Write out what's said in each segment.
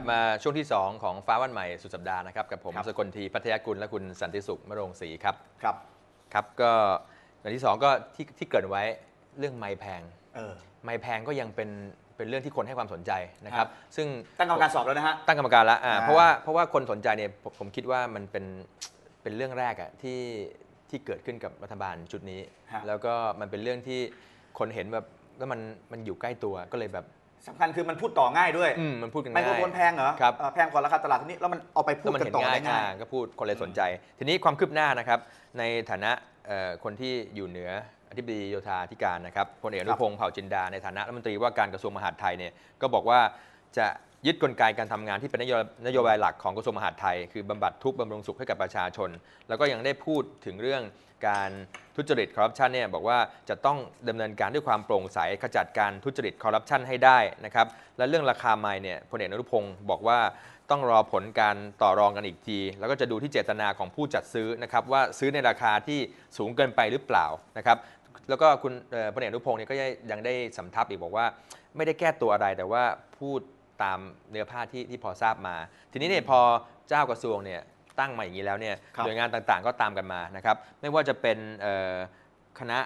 ครับกลับมาช่วงที่ 2 ของฟ้าวันใหม่สุดสัปดาห์นะครับ กับผมครับสกลทีพัทยากุลและคุณสันติสุขมะโรงศรีครับ ครับ ครับก็อย่างที่ 2 ก็ที่ที่เกริดไว้เรื่องไม้แพงเออไม้แพงก็ยังเป็นเป็นเรื่องที่คนให้ความสนใจนะครับครับซึ่งตั้งกรรมการสอบแล้วนะฮะตั้งกรรมการแล้วอ่าอ่าเพราะว่าเพราะว่าคนสนใจเนี่ยผมผมคิดว่ามันเป็นเป็นเรื่องแรกอะที่ที่เกิดขึ้นกับรัฐบาลชุดนี้ฮะแล้วก็มันเป็นเรื่องที่คนเห็นแบบแล้วมันมันอยู่ใกล้ตัวก็เลยแบบ สำคัญคือมันพูดต่อง่ายด้วยอืมมันพูดกันไมง่าย โครโฟนแพงเหรอครับ เออแพงกว่าราคาตลาดทีนี้แล้วมันเอาไปพูก็ดมันกันเห็นต่อง่ายได้ง่าย อ่าก็พูดคนเลยสนใจ ทีนี้ความคืบหน้านะครับ ในฐานะเอ่อคนที่อยู่เหนืออธิบดีโยธาธิการนะครับพลเอกอนุพงศ์เผ่าจินดาในฐานะรัฐมนตรีว่าการกระทรวงมหาดไทยเนี่ยก็บอกว่าจะ ยึดกลไกการทำงานที่เป็นนโยบายหลักของกระทรวงมหาดไทย คือบำบัดทุกข์บำรุงสุขให้กับประชาชน แล้วก็ยังได้พูดถึงเรื่องการทุจริตคอร์รัปชันเนี่ยบอกว่าจะต้องดำเนินการด้วยความโปร่งใสขจัดการทุจริตคอร์รัปชันให้ได้นะครับและเรื่องราคาไม้เนี่ยพลเอกอนุพงศ์บอกว่าต้องรอผลการต่อรองกันอีกที แล้วก็จะดูที่เจตนาของผู้จัดซื้อนะครับว่าซื้อในราคาที่สูงเกินไปหรือเปล่านะครับแล้วก็คุณพลเอกนุพงศ์เนี่ยก็ยังได้สำทับอีกบอกว่า ไม่ได้แก้ตัวอะไรแต่ว่าพูด ตามเนื้อผ้าที่ที่พอทราบมา ทีนี้เนี่ยพอเจ้ากระทรวงเนี่ยตั้งมาอย่างนี้แล้วเนี่ยครับหน่วยงานต่างๆ ก็ตามกันมานะครับ ไม่ว่าจะเป็นเอ่อคณะ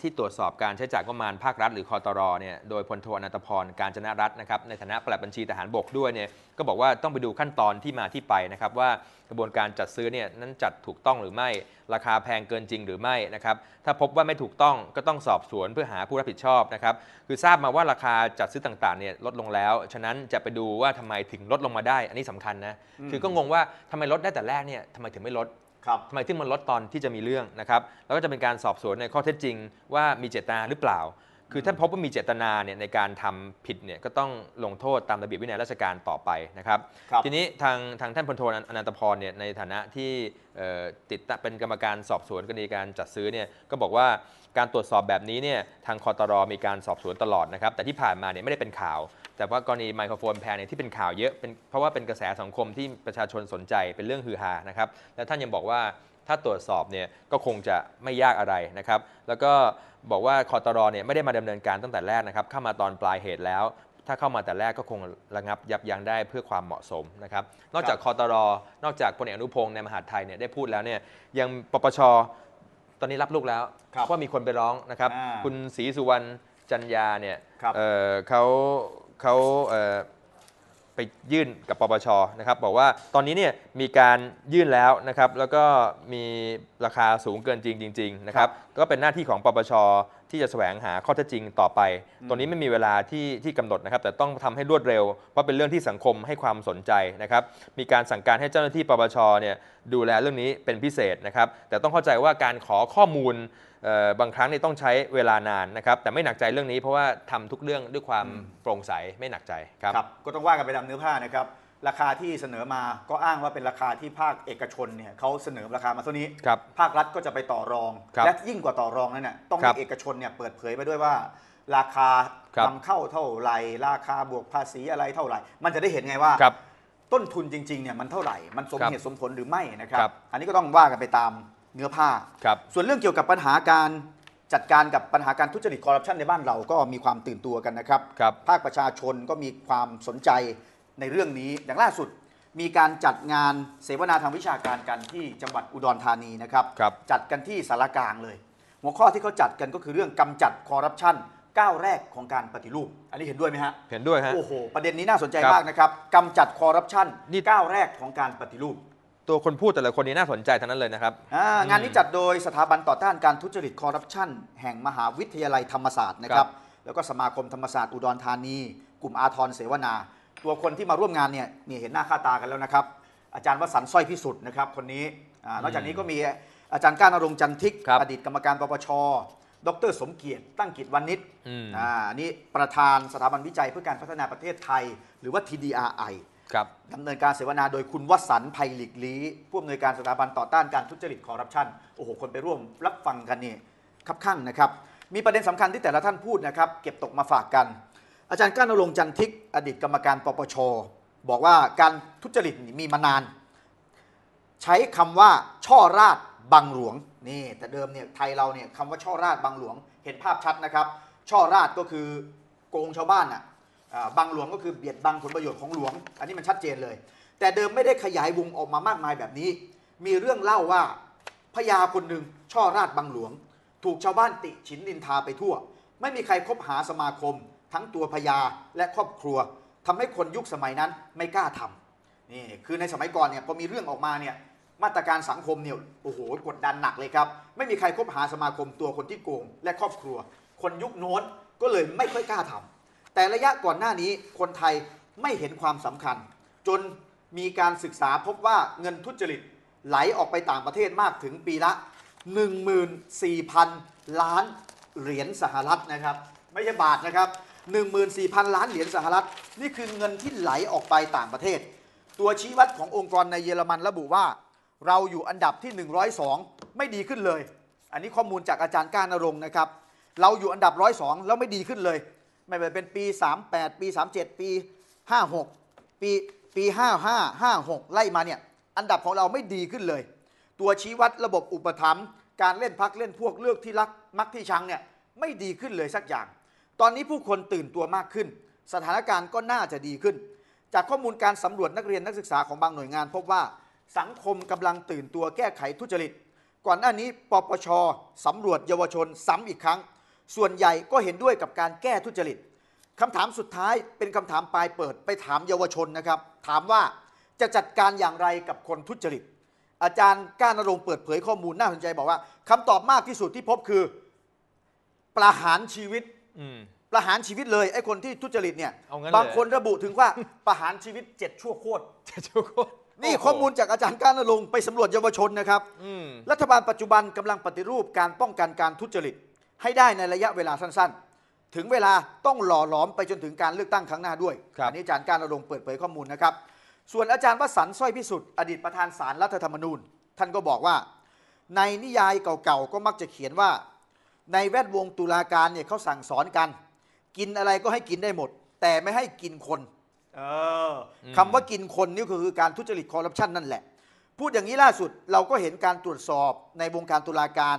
ที่ตรวจสอบการใช้จ่ายงบประมาณภาครัฐ หรือคอตรเนี่ยโดยพลโทอนันตพรการจนรัตน์นะครับในฐานะปลัดบัญชีทหารบกด้วยเนี่ยก็บอกว่าต้องไปดูขั้นตอนที่มาที่ไปนะครับว่ากระบวนการจัดซื้อเนี่ยนั้นจัดถูกต้องหรือไม่ ราคาแพงเกินจริงหรือไม่นะครับถ้าพบว่าไม่ถูกต้องก็ต้องสอบสวนเพื่อหาผู้รับผิดชอบนะครับคือทราบมาว่าราคาจัดซื้อต่างๆเนี่ยลดลงแล้ว ฉะนั้นจะไปดูว่าทำไมถึงลดลงมาได้ อันนี้สำคัญนะคือก็งงว่าทำไมลดได้แต่แรกเนี่ยทำไมถึงไม่ลด ครับทำไมถึงมันลดตอนที่จะมีเรื่องนะครับ แล้วก็จะเป็นการสอบสวนในข้อเท็จจริง ว่ามีเจตนาหรือเปล่า คือถ้าพบว่ามีเจตนาเนี่ยในการทำผิดเนี่ยก็ต้องลงโทษตามระเบียบวินัยราชการต่อไปนะครับครับทีนี้ทางทางท่านพลโทอนันตพรเนี่ยในฐานะที่เอ่อติดตามเป็นกรรมการสอบสวนกรณีการจัดซื้อเนี่ยก็บอกว่าการตรวจสอบแบบนี้เนี่ยทางคอตรมีการสอบสวนตลอดนะครับ แต่ที่ผ่านมาเนี่ยไม่ได้เป็นข่าว แต่ว่ากรณีไมโครโฟนแพงเนี่ยที่เป็นข่าวเยอะเป็นเพราะว่าเป็นกระแสสังคมที่ประชาชนสนใจเป็นเรื่องฮือฮานะครับและท่านยังบอกว่าถ้าตรวจสอบเนี่ยก็คงจะไม่ยากอะไรนะครับแล้วก็บอกว่าคอตรเนี่ยไม่ได้มาดำเนินการตั้งแต่แรกนะครับเข้ามาตอนปลายเหตุแล้ว ถ้าเข้ามาแต่แรกก็คงระงับยับยั้งได้เพื่อความเหมาะสมนะครับนอกจากคอตรนอกจากพลเอกอนุพงศ์ในมหาดไทยเนี่ยได้พูดแล้วเนี่ยยังปปชตอนนี้รับลูกแล้วครับว่ามีคนไปร้องนะครับอ่าคุณศรีสุวรรณจันยาเนี่ยครับเอ่อเขา เขาเอ่อไปยื่นกับปปชนะครับบอกว่าตอนนี้เนี่ยมีการยื่นแล้วนะครับแล้วก็มีราคาสูงเกินจริงจริงๆนะครับก็เป็นหน้าที่ของปปช ที่จะแสวงหาข้อเท็จจริงต่อไปตอนนี้ไม่มีเวลาที่ที่กำหนดนะครับ แต่ต้องทำให้รวดเร็ว เพราะเป็นเรื่องที่สังคมให้ความสนใจนะครับ มีการสั่งการให้เจ้าหน้าที่ปปชเนี่ยดูแลเรื่องนี้เป็นพิเศษนะครับ แต่ต้องเข้าใจว่าการขอข้อมูลเอ่อบางครั้งเนี่ยต้องใช้เวลานานนะครับ แต่ไม่หนักใจเรื่องนี้เพราะว่าทำทุกเรื่องด้วยความโปร่งใสไม่หนักใจครับครับก็ต้องว่ากันไปตามเนื้อผ้านะครับ ราคาที่เสนอมาก็อ้างว่าเป็นราคาที่ภาคเอกชนเนี่ยเขาเสนอราคามาเท่านี้ ครับภาครัฐก็จะไปต่อรอง ครับและยิ่งกว่าต่อรองนั่นน่ะต้องครัให้บเอกชนเนี่ยเปิดเผยไปด้วยว่า ราคาครับ นำเข้าเท่าไหร่ ราคาบวกภาษีอะไรเท่าไหร่ มันจะได้เห็นไงว่า ครับ ต้นทุนจริงๆเนี่ยมันเท่าไหร่ มันสมครับเหตุสมผลหรือไม่นะครับ ครับอันนี้ก็ต้องว่ากันไปตามเนื้อผ้า ครับส่วนเรื่องเกี่ยวกับปัญหาการจัดการกับปัญหาการทุจริตคอร์รัปชันในบ้านเราก็มีความตื่นตัวกันนะครับ ครับภาคประชาชนก็มีความสนใจ ในเรื่องนี้อย่างล่าสุดมีการจัดงานเสวนาทางวิชาการกันที่จังหวัดอุดรธานีนะครับครับ จัดกันที่สารกลางเลย หัวข้อที่เขาจัดกันก็คือเรื่องกำจัดคอร์รัปชันก้าวแรกของการปฏิรูป อันนี้เห็นด้วยไหมฮะเห็นด้วยฮะ โอ้โหประเด็นนี้น่าสนใจครับมากนะครับกำจัดคอร์รัปชันนี่ ก้าวแรกของการปฏิรูปตัวคนพูดแต่ละคนนี้น่าสนใจทั้งนั้นเลยนะครับ อ่างานนี้จัดโดยสถาบันต่อต้านการทุจริตคอร์รัปชันแห่งมหาวิทยาลัยธรรมศาสตร์นะคครัรับบแล้วก็สมาคมธรรมศาสตร์อุดรธานี กลุ่มอาทรเสวนา ตัวคนที่มาร่วมงานเนี่ยนี่เห็นหน้าค่าตากันแล้วนะครับ อาจารย์วสันต์สร้อยพิสุทธิ์นะครับ คนนี้อานอกจากนี้ก็มีอาจารย์ก้านรงค์จันทิก ครับอดีตกรรมการปปช ดรสมเกียรติตั้งกิจวันนิชอืม อ่าอันนี่ประธานสถาบันวิจัยเพื่อการพัฒนาประเทศไทย หรือว่า TDRI ครับ ดำเนินการเสวนาโดยคุณวสันต์ไพลิกลีผู้อำนวยการสถาบันต่อต้านการทุจริตคอร์รัปชันโอ้โห คนไปร่วมรับฟังกันนี่คับข้างนะครับ มีประเด็นสำคัญที่แต่ละท่านพูดนะครับ เก็บตกมาฝากกัน อาจารย์ก้านรงจันทิก อดีตกรรมการปปช บอกว่าการทุจริตมีมานาน ใช้คำว่าช่อราดบังหลวงนี่แต่เดิมเนี่ยไทยเราเนี่ยคำว่าช่อราดบังหลวง เห็นภาพชัดนะครับ ช่อราดก็คือโกงชาวบ้านน่ะอ่าบังหลวงก็คือเบียดบังผลประโยชน์ของหลวง อันนี้มันชัดเจนเลย แต่เดิมไม่ได้ขยายวงออกมามากมายแบบนี้ มีเรื่องเล่าว่าพญาคนหนึ่งช่อราชบังหลวง ถูกชาวบ้านติฉินนินทาไปทั่ว ไม่มีใครคบหาสมาคม ทั้งตัวพญาและครอบครัวทำให้คนยุคสมัยนั้นไม่กล้าทำนี่คือในสมัยก่อนเนี่ยพอมีเรื่องออกมาเนี่ยมาตรการสังคมเนี่ยโอ้โหกดดันหนักเลยครับ ไม่มีใครคบหาสมาคมตัวคนที่โกง และครอบครัว คนยุคโน้นก็เลยไม่ค่อยกล้าทำแต่ระยะก่อนหน้านี้คนไทยไม่เห็นความสำคัญ จนมีการศึกษาพบว่าเงินทุจริตไหลออกไปต่างประเทศมากถึงปีละ 14,000 ล้านเหรียญสหรัฐนะครับ ไม่ใช่บาทนะครับ 14,000 ล้านเหรียญสหรัฐ นี่คือเงินที่ไหลออกไปต่างประเทศ ตัวชี้วัดขององค์กรในเยอรมันระบุว่า เราอยู่อันดับที่ 102 ไม่ดีขึ้นเลย อันนี้ข้อมูลจากอาจารย์ก้านรงค์นะครับ เราอยู่อันดับ 102 แล้วไม่ดีขึ้นเลย ไม่ว่าเป็นปี 38 ปี 37 ปี 56 ปีปี 55 56 ไล่มาเนี่ยอันดับของเราไม่ดีขึ้นเลย ตัวชี้วัดระบบอุปถัมภ์การเล่นพักเล่นพวกเลือกที่รักมักที่ชังเนี่ยไม่ดีขึ้นเลยสักอย่าง ตอนนี้ผู้คนตื่นตัวมากขึ้น สถานการณ์ก็น่าจะดีขึ้น จากข้อมูลการสำรวจนักเรียนนักศึกษาของบางหน่วยงาน พบว่าสังคมกำลังตื่นตัวแก้ไขทุจริต ก่อนหน้านี้ปปชสำรวจเยาวชนซ้ำอีกครั้ง ส่วนใหญ่ก็เห็นด้วยกับการแก้ทุจริตคำถามสุดท้ายเป็นคำถามปลายเปิดไปถามเยาวชนนะครับ ถามว่าจะจัดการอย่างไรกับคนทุจริต อาจารย์ก้านรงค์เปิดเผยข้อมูลน่าสนใจบอกว่าคำตอบมากที่สุดที่พบคือ ประหารชีวิต อืม ประหารชีวิตเลยไอ้คนที่ทุจริตเนี่ย เอางั้นบางเลยคนระบุถึงว่าประหารชีวิตเจ็ดชั่วโคตร จะทุกคนนี่ข้อมูลจากอาจารย์ก้านรงค์ไปสำรวจเยาวชนนะครับ อืม รัฐบาลปัจจุบันกำลังปฏิรูปการป้องกันการทุจริต ให้ได้ในระยะเวลาสั้นๆ ถึงเวลาต้องหล่อหลอมไปจนถึงการเลือกตั้งครั้งหน้าด้วยครับ อันี้อาจารย์การณรงค์เปิดเผยข้อมูลนะครับ ส่วนอาจารย์วสันต์สร้อยพิสุทธิ์อดีตประธานศาลรัฐธรรมนูญ ท่านก็บอกว่า ในนิยายเก่าๆก็มักจะเขียนว่า ในแวดวงตุลาการเนี่ยเขาสั่งสอนกัน กินอะไรก็ให้กินได้หมด แต่ไม่ให้กินคนเอออมคำว่ากินคนนี่ก็คือการทุจริตคอร์รัปชันนั่นแหละ พูดอย่างนี้ล่าสุดเราก็เห็นการตรวจสอบในวงการตุลาการ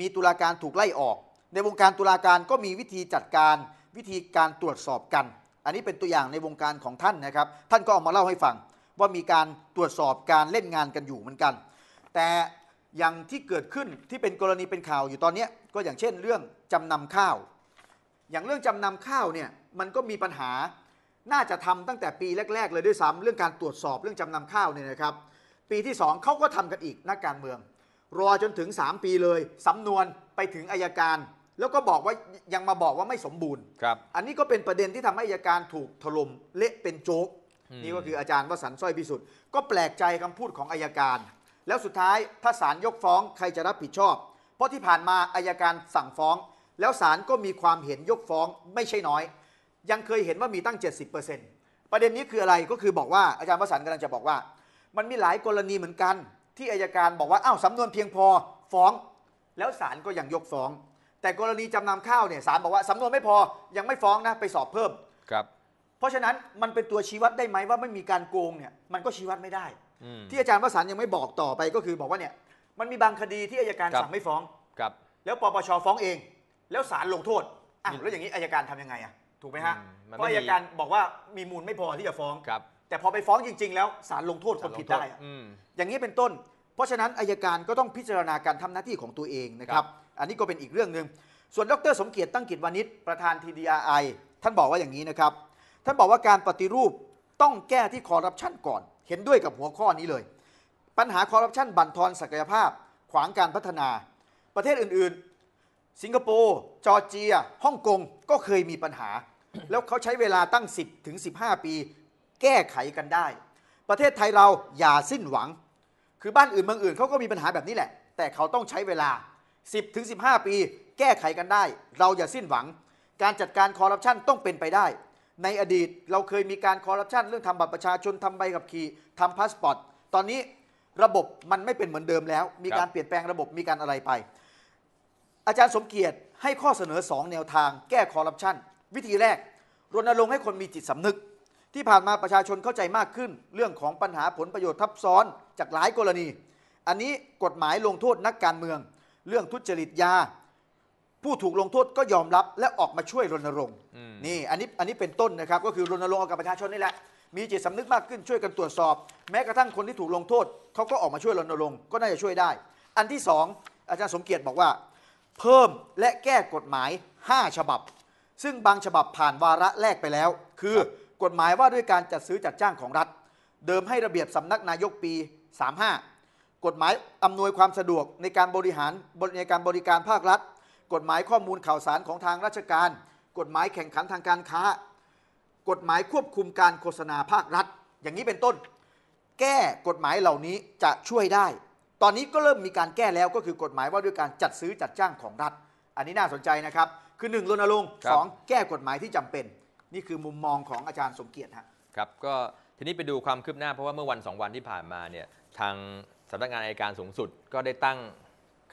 มีตุลาการถูกไล่ออก ในวงการตุลาการก็มีวิธีจัดการวิธีการตรวจสอบกัน อันนี้เป็นตัวอย่างในวงการของท่านนะครับ ท่านก็เอามาเล่าให้ฟังว่ามีการตรวจสอบการเล่นงานกันอยู่เหมือนกัน แต่ อย่างที่เกิดขึ้นที่เป็นกรณีเป็นข่าวอยู่ตอนเนี้ยก็อย่างเช่นเรื่องจำนำข้าว อย่างเรื่องจำนำข้าวเนี่ยมันก็มีปัญหาน่าจะทำตั้งแต่ปีแรก ๆ เลยด้วยซ้ำเรื่องการตรวจสอบเรื่องจำนำข้าวเนี่ยนะครับ ปีที่ 2เขาก็ทำกันอีกนักการเมือง รอจนถึง 3 ปีเลยสำนวนไปถึงอายการ แล้วก็บอกว่ายังมาบอกว่าไม่สมบูรณ์ครับ อันนี้ก็เป็นประเด็นที่ทำให้อายการถูกถล่มเละเป็นโจ๊กอืมนี่ก็คืออาจารย์วสันต์สร้อยพิสุทธิ์ก็แปลกใจคำพูดของอายการ แล้วสุดท้ายถ้าศาลยกฟ้องใครจะรับผิดชอบ เพราะที่ผ่านมาอายการสั่งฟ้อง แล้วศาลก็มีความเห็นยกฟ้องไม่ใช่น้อย ยังเคยเห็นว่ามีตั้ง 70%ประเด็นนี้คืออะไรก็คือบอกว่าอาจารย์วสันต์กำลังจะบอกว่า มันมีหลายกรณีเหมือนกัน ที่อายการบอกว่าอ้าวสำนวนเพียงพอฟ้อง แล้วศาลก็ยังยกฟ้อง แต่กรณีจำนำข้าวเนี่ยศาลบอกว่าสำนวนไม่พอยังไม่ฟ้องนะไปสอบเพิ่ม ครับ เพราะฉะนั้นมันเป็นตัวชี้วัดได้ไหมว่าไม่มีการโกงเนี่ยมันก็ชี้วัดไม่ได้อืม ที่อาจารย์วสันต์ยังไม่บอกต่อไปก็คือบอกว่าเนี่ยมันมีบางคดีที่อายการครับ สั่งไม่ฟ้อง ครับ แล้วปปชฟ้องเอง แล้วศาลลงโทษอะอืมแล้วอย่างนี้อายการทำยังไงอะถูกไหมฮะอืมมันเพราะไม่มี อายการบอกว่ามีมูลไม่พอที่จะฟ้อง ครับแต่พอไปฟ้องจริง ๆ แล้วศาลลงโทษคนผิดได้อะอืม อย่างนี้เป็นต้น เพราะฉะนั้นอายการก็ต้องพิจารณาการทำหน้าที่ของตัวเองนะครับ อันนี้ก็เป็นอีกเรื่องหนึ่งส่วนดรสมเกียรติตั้งกิจวานิชประธาน TDRI ท่านบอกว่าอย่างนี้นะครับ ท่านบอกว่าการปฏิรูปต้องแก้ที่คอร์รัปชันก่อน เห็นด้วยกับหัวข้อนี้เลย ปัญหาคอร์รัปชันบั่นทอนศักยภาพ ขวางการพัฒนา ประเทศอื่นๆ สิงคโปร์จอร์เจียฮ่องกงก็เคยมีปัญหา แล้วเขาใช้เวลาตั้ง 10ถึง15 ปี แก้ไขกันได้ ประเทศไทยเราอย่าสิ้นหวัง คือบ้านอื่นเมืองอื่นเขาก็มีปัญหาแบบนี้แหละ แต่เขาต้องใช้เวลา 10ถึง15 ปี แก้ไขกันได้ เราอย่าสิ้นหวัง การจัดการคอร์รัปชันต้องเป็นไปได้ ในอดีตเราเคยมีการคอร์รัปชันเรื่องทำบัตรประชาชนทำใบขับขี่ทำพาสปอร์ตตอนนี้ระบบมันไม่เป็นเหมือนเดิมแล้ว มีการเปลี่ยนแปลงระบบมีการอะไรไป อาจารย์สมเกียรติให้ข้อเสนอ 2 แนวทาง แก้คอร์รัปชันวิธีแรก รณรงค์ให้คนมีจิตสำนึก ที่ผ่านมาประชาชนเข้าใจมากขึ้น เรื่องของปัญหาผลประโยชน์ทับซ้อนจากหลายกรณี อันนี้กฎหมายลงโทษนักการเมือง เรื่องทุจริตยา ผู้ถูกลงโทษก็ยอมรับและออกมาช่วยรณรงค์อืมนี่อันนี้อันนี้เป็นต้นนะครับ ก็คือรณรงค์เอากับประชาชนนี่แหละ มีจิตสำนึกมากขึ้นช่วยกันตรวจสอบ แม้กระทั่งคนที่ถูกลงโทษเขาก็ออกมาช่วยรณรงค์ก็น่าจะช่วยได้ อันที่สองอาจารย์สมเกียรติบอกว่า เพิ่มและแก้กฎหมาย 5 ฉบับ ซึ่งบางฉบับผ่านวาระแรกไปแล้ว คือกฎหมายว่าด้วยการจัดซื้อจัดจ้างของรัฐ เดิมให้ระเบียบสำนักนายกปี 35 กฎหมายอำนวยความสะดวกในการบริหารในการบริการภาครัฐ กฎหมายข้อมูลข่าวสารของทางราชการ กฎหมายแข่งขันทางการค้า กฎหมายควบคุมการโฆษณาภาครัฐ อย่างนี้เป็นต้น แก้กฎหมายเหล่านี้จะช่วยได้ ตอนนี้ก็เริ่มมีการแก้แล้วก็คือกฎหมายว่าด้วยการจัดซื้อจัดจ้างของรัฐ อันนี้น่าสนใจนะครับ คือหนึ่งรณรงค์ครับสองแก้กฎหมายที่จำเป็น นี่คือมุมมองของอาจารย์สมเกียรติฮะครับก็ทีนี้ไปดูความคืบหน้าเพราะว่าเมื่อวัน 2 วันที่ผ่านมาเนี่ยทางสำนักงานอัยการสูงสุดก็ได้ตั้ง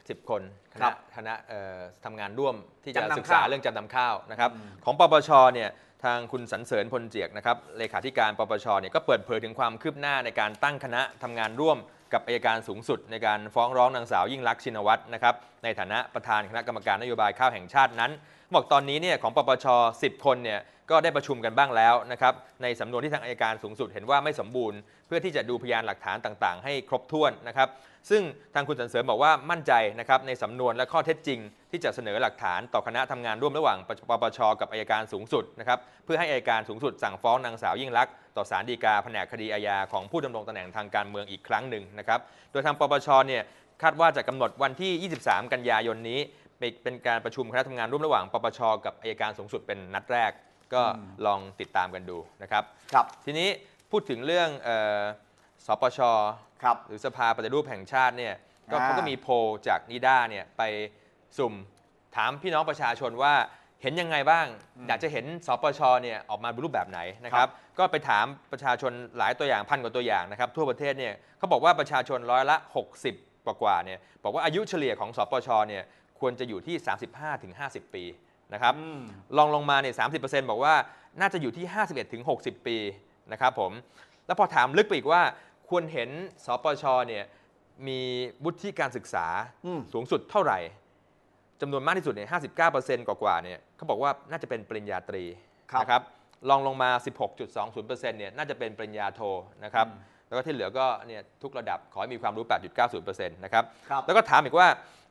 10 คนคครัณะบคณะเอ่อทำงานร่วมที่จะจำนำศึกษาข้าว เรื่องจำนำข้าวนะครับอืมของปปชเนี่ยทางคุณสันเสริญพลเจียกนะครับเลขาธิการปปชเนี่ยก็เปิดเผยถึงความคืบหน้าในการตั้งคณะทำงานร่วมกับอัยการสูงสุด ในการฟ้องร้องนางสาวยิ่งลักษณ์ชินวัตรนะครับ ในฐานะประธานคณะกรรมการนโยบายข้าวแห่งชาตินั้น บอกตอนนี้เนี่ยของปปช 10 คนเนี่ยก็ได้ประชุมกันบ้างแล้วนะครับในสำนวนที่ทางอัยการสูงสุดเห็นว่าไม่สมบูรณ์ เพื่อที่จะดูพยานหลักฐานต่างๆ ให้ครบถ้วนนะครับซึ่งทางคุณสันเสริญบอกว่ามั่นใจนะครับในสำนวนและข้อเท็จจริง ที่จะเสนอหลักฐานต่อคณะทำงานร่วมระหว่างปปชกับอัยการสูงสุดนะครับเพื่อให้อัยการสูงสุดสั่งฟ้องนางสาวยิ่งลักษณ์ต่อศาลฎีกาแผนกคดีอาญาของผู้ดำรงตำแหน่งทางการเมืองอีกครั้งหนึ่งนะครับโดยทางปปชเนี่ย คาดว่าจะกำหนดวันที่ 23 กันยายนนี้เป็นเป็นการประชุมคณะทำงานร่วมระหว่างปปชกับอัยการสูงสุดเป็นนัดแรก ก็อืมลองติดตามกันดูนะครับ ครับ ทีนี้พูดถึงเรื่องเออสปชครับหรือสภาปฏิรูปแห่งชาติเนี่ยก็อ่าเขาก็มีโพลจากนิด้าเนี่ยไปสุ่มถามพี่น้องประชาชนว่าเห็นยังไงบ้าง อยากจะเห็นสปชเนี่ยออกมาเป็นรูปแบบไหนนะครับ ก็ไปถามประชาชนหลายตัวอย่างพันกว่าตัวอย่างนะครับ ทั่วประเทศเนี่ยเขาบอกว่าประชาชนร้อยละ 60 กว่ากว่าๆเนี่ยบอกว่าอายุเฉลี่ยของสปชเนี่ยควรจะอยู่ที่ 35-50 ปีนะครับอืมลองลงมาเนี่ยสาบอกว่าน่าจะอยู่ที่ 51ถึง60 ปีนะครับผมแล้วพอถามลึกไปอีกว่าควรเห็นสปชเนี่ยมีวุฒิการศึกษาอืมสูงสุดเท่าไหร่จำนวนมากที่สุดเนี่ย59%กว่าๆเนี่ยเขาบอกว่าน่าจะเป็นปริญญาตรีครับนะครับลองลงมา 16.20%เนี่ยน่าจะเป็นปริญญาโทนะครับอืม แล้วก็ที่เหลือก็เนี่ยทุกระดับขอให้มีความรู้ 8.90%นะครับครับ แล้วก็ถามอีกว่า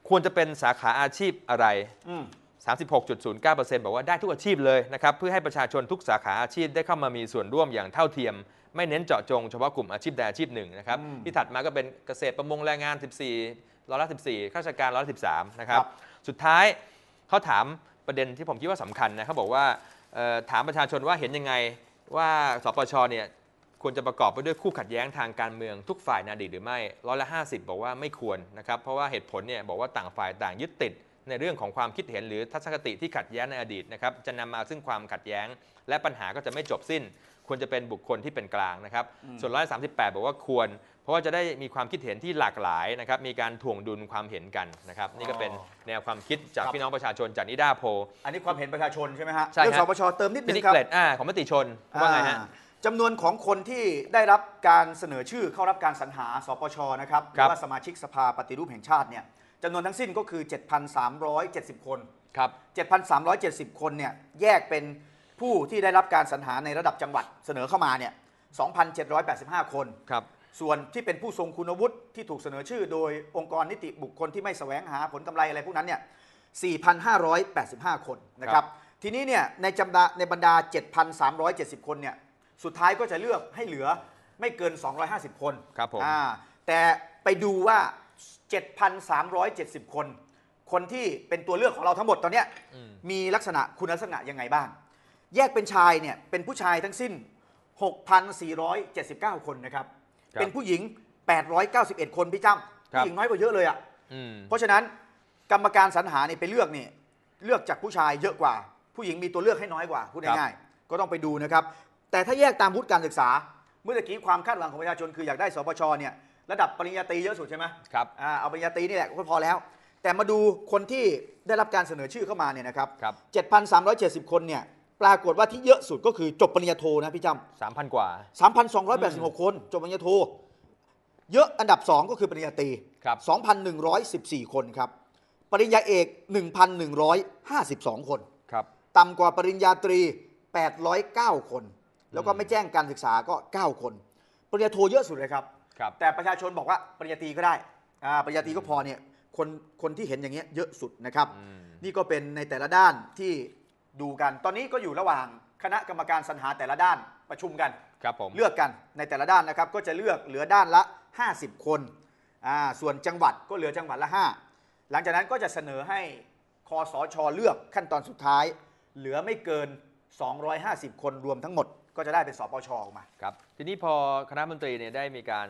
ควรจะเป็นสาขาอาชีพอะไร อืม 36.09%บอกว่าได้ทุกอาชีพเลยนะครับเพื่อให้ประชาชนทุกสาขาอาชีพได้เข้ามามีส่วนร่วมอย่างเท่าเทียม ไม่เน้นเจาะจงเฉพาะกลุ่มอาชีพใดอาชีพหนึ่งนะครับอืมที่ถัดมาก็เป็นเกษตรประมงแรงงาน 14ร้อยละ14ข้าราชการร้อยละ13นะครับครับ สุดท้ายเขาถามประเด็นที่ผมคิดว่าสำคัญนะเขาบอกว่าเอ่อถามประชาชนว่าเห็นยังไงว่าสปชเนี่ย ควรจะประกอบไปด้วยคู่ขัดแย้งทางการเมืองทุกฝ่ายในอดีตหรือไม่ร้อยละ50 บอกว่าไม่ควรนะครับเพราะว่าเหตุผลเนี่ยบอกว่าต่างฝ่ายต่างยึดติดในเรื่องของความคิดเห็นหรือทัศนคติที่ขัดแย้งในอดีตนะครับจะนำมาซึ่งความขัดแย้ง และปัญหาก็จะไม่จบสิ้น ควรจะเป็นบุคคลที่เป็นกลางนะครับอืมส่วนร้อยสาบอกว่าควร เพราะว่าจะได้มีความคิดเห็นที่หลากหลายนะครับมีการถ่วงดุลความเห็นกันนะครับนี่ก็เป็นแนวความคิดจากครับพี่น้องประชาชนจากนิดาโพลอันนี้ความเห็นประชาชนใช่ไหมฮะใช่เรื่องฮะสปชเติมนิดเป็นึนงนิครับเกรดอ่าของมติชนว่าไงฮะอ่า จำนวนของคนที่ได้รับการเสนอชื่อเข้ารับการสรรหาสปชนะครับหครัรืบว่าสมาชิกสภาปฏิรูปแห่งชาติเนี่ยจำนวนทั้งสิ้นก็คือ 7,370 คน ครับ 7,370 คนเนี่ยแยกเป็นผู้ที่ได้รับการสรรหาในระดับจังหวัดเสนอเข้ามาเนี่ย2,785 คน ครับ ส่วนที่เป็นผู้ทรงคุณวุฒิที่ถูกเสนอชื่อ โดยองค์กรนิติบุคคลที่ไม่แสวงหาผลกำไรอะไรพวกนั้นเนี่ย 4,585 คนนะคครัรับบทีนี้เนี่ยในจำดาในบรรดา 7,370 คนเนี่ย สุดท้ายก็จะเลือกให้เหลือไม่เกิน 250 คนครับผมอ่าแต่ไปดูว่า 7,370 คน คนที่เป็นตัวเลือกของเราทั้งหมดตอนเนี้ยอืม มีลักษณะคุณลักษณะยังไงบ้าง แยกเป็นชายเนี่ยเป็นผู้ชายทั้งสิ้น 6,479 คนนะครับ ครับเป็นผู้หญิง 891 คนพี่จ้ำครับ ผู้หญิงน้อยกว่าเยอะเลยอะ่ะอืม เพราะฉะนั้นกรรมการสรรหาเนี่ยไปเลือกเนี่ยเลือกจากผู้ชายเยอะกว่า ผู้หญิงมีตัวเลือกให้น้อยกว่าพูดง่ายๆก็ต้องไปดูนะครับ แต่ถ้าแยกตามวุฒิการศึกษา เมื่อตะกี้ความคาดหวังของประชาชนคืออยากได้สปชเนี่ยระดับปริญญาตรีเยอะสุดใช่ไหมครับอ่าเอาปริญญาตรีนี่แหละก็พอแล้ว แต่มาดูคนที่ได้รับการเสนอชื่อเข้ามาเนี่ยนะครับครับ 7,370 คนเนี่ยปรากฏว่าที่เยอะสุดก็คือจบปริญญาโทนะพี่จำ3,000กว่า 3,286 คนจบปริญญาโท เยอะอันดับ 2 ก็คือปริญญาตรีครับ 2,114 คนครับ ปริญญาเอก 1,152 คน ครับ ต่ำกว่าปริญญาตรี 809 คน แล้วก็ไม่แจ้งการศึกษาก็ 9 คน ปริญญาโทเยอะสุดเลยครับ ครับ แต่ประชาชนบอกว่าปริญญาตรีก็ได้อ่าปริญญาตรีก็พอเนี่ยคนคนที่เห็นอย่างเงี้ยเยอะสุดนะครับ อืม นี่ก็เป็นในแต่ละด้านที่ดูกัน ตอนนี้ก็อยู่ระหว่างคณะกรรมการสรรหาแต่ละด้านประชุมกัน ครับผมเลือกกันในแต่ละด้านนะครับ ก็จะเลือกเหลือด้านละ 50 คนอ่าส่วนจังหวัดก็เหลือจังหวัดละ 5 หลังจากนั้นก็จะเสนอให้คอสชเลือกขั้นตอนสุดท้าย เหลือไม่เกิน 250 คนรวมทั้งหมด ก็จะได้เป็นสปชออกมา ครับทีนี้พอคณะมนตรีเนี่ยได้มีการ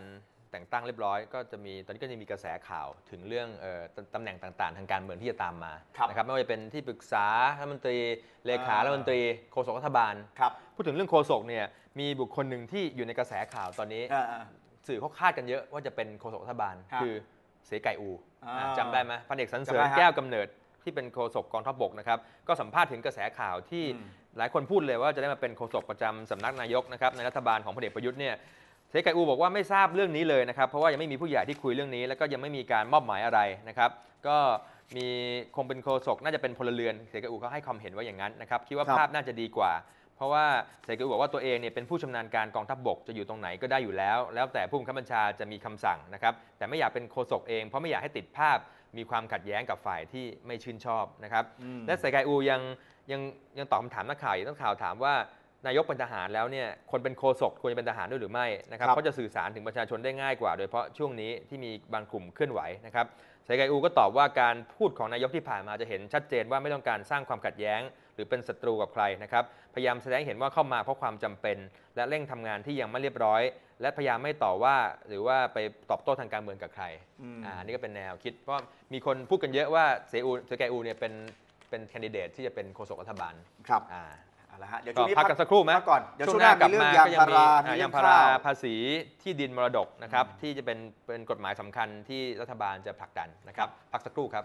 แต่งตั้งเรียบร้อย ก็จะมีตอนนี้ก็จะมีกระแสข่าวถึงเรื่องเอ่อตตำแหน่งต่างๆ ทางการเมืองที่จะตามมาครับนะครับไม่ว่าจะเป็นที่ปรึกษารัฐมนตรีเลขาอ่า รัฐมนตรีโฆษกรัฐบาล ครับพูดถึงเรื่องโฆษกเนี่ยมีบุคคลหนึ่งที่อยู่ในกระแสข่าวตอนนี้อ่าสื่อเขาคาดกันเยอะว่าจะเป็นโฆษกรัฐบาล ครับคือเสไก่อูอ่าอะจำได้ไหมพันเอกสันเสริจำญได้ครับแก้วกำเนิดที่เป็นโฆษกกองทัพบกนะครับ ก็สัมภาษณ์ถึงกระแสข่าวที่อืม หลายคนพูดเลยว่าจะได้มาเป็นโฆษกประจำสำนักนายกนะครับในรัฐบาลของพลเอกประยุทธ์เนี่ยเสไก่อูบอกว่าไม่ทราบเรื่องนี้เลยนะครับเพราะว่ายังไม่มีผู้ใหญ่ที่คุยเรื่องนี้ แล้วก็ยังไม่มีการมอบหมายอะไรนะครับ ก็มีคงเป็นโฆษกน่าจะเป็นพลเรือนเสไก่อูเขาให้ความเห็นว่าอย่างนั้นนะครับคิดว่าครับภาพน่าจะดีกว่า เพราะว่าเสกอูบอกว่าตัวเองเนี่ยเป็นผู้ชำนาญการกองทัพบกจะอยู่ตรงไหนก็ได้อยู่แล้ว แล้วแต่ผู้บังคับบัญชาจะมีคำสั่งนะครับแต่ไม่อยากเป็นโฆษกเอง เพราะไม่อยากให้ติดภาพมีความขัดแย้งกับฝ่ายที่ไม่ชื่นชอบนะครับอืมและเสกอูยังยังยังตอบคำถามนักข่าวอีกนักข่าวถามว่านายกเป็นทหารแล้วเนี่ยคนเป็นโฆษกควรจะเป็นทหารด้วยหรือไม่นะครับครับเขาจะสื่อสารถึงประชาชนได้ง่ายกว่า โดยเฉพาะช่วงนี้ที่มีบางกลุ่มเคลื่อนไหวนะครับเสกอูก็ตอบว่าการพูดของนายกที่ผ่านมาจะเห็นชัดเจนว่าไม่ต้องการสร้างความขัดแย้ง หรือเป็นศัตรูกับใครนะครับ พยายามแสดงให้เห็นว่าเข้ามาเพราะความจำเป็น และเร่งทำงานที่ยังไม่เรียบร้อย และพยายามไม่ต่อว่าหรือว่าไปตอบโต้ทางการเมืองกับใครอืมอ่านี่ก็เป็นแนวคิด เพราะมีคนพูดกันเยอะว่าเสอูเสแกอูเนี่ยเป็นเป็นแคนดิเดตที่จะเป็นโฆษกรัฐบาลครับอ่าเอาละฮะเดี๋ยวก็ช่วงนี้พักกันสักครู่ไหมพัก่อนเดี๋ยวช่วงหหน้ามีเรื่องยางก็พาราอ่มีเรื่ยาองงพาข้าราวภาษีที่ดินมรดกนะครับที่จะเป็นเป็นกฎหมายสำคัญที่รัฐบาลจะผลักดันนะครับพักสักครู่ครับ